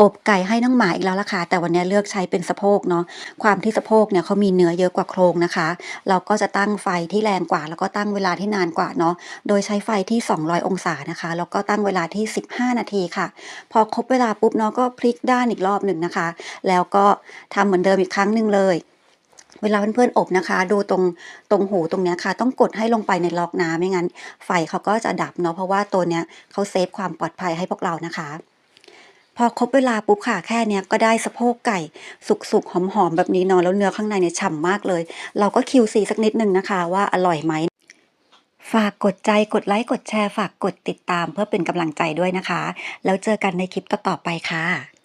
อบไก่ให้น้องหมาอีกแล้วล่ะค่ะแต่วันนี้เลือกใช้เป็นสะโพกเนาะความที่สะโพกเนี่ยเขามีเนื้อเยอะกว่าโครงนะคะ เราก็จะตั้งไฟที่แรงกว่า แล้วก็ตั้งเวลาที่นานกว่าเนาะโดยใช้ไฟที่ 200 องศานะคะ แล้วก็ตั้งเวลาที่ 15 นาทีค่ะ พอครบเวลาปุ๊บเนาะก็พลิกด้านอีกรอบหนึ่งนะคะ แล้วก็ทำเหมือนเดิมอีกครั้งหนึ่งเลยเวลาเพื่อนๆอบนะคะ ดูตรงตรงหูตรงเนี้ยค่ะ ต้องกดให้ลงไปในล็อกน้ำไม่งั้น ไฟเขาก็จะดับเนาะเพราะว่าตัวเนี้ยเขาเซฟความปลอดภัยให้พวกเรานะคะ พอครบเวลาปุ๊บค่ะแค่เนี้ยก็ได้สะโพกไก่ สุกๆหอมๆแบบนี้นอนแล้วเนื้อข้างในเนี่ยฉ่ำมากเลย เราก็ QC สักนิดนึงนะคะ ว่าอร่อยไหมฝากกดใจกดไลค์กดแชร์ ฝากกดติดตามเพื่อเป็นกำลังใจด้วยนะคะ แล้วเจอกันในคลิปต่อๆไปค่ะ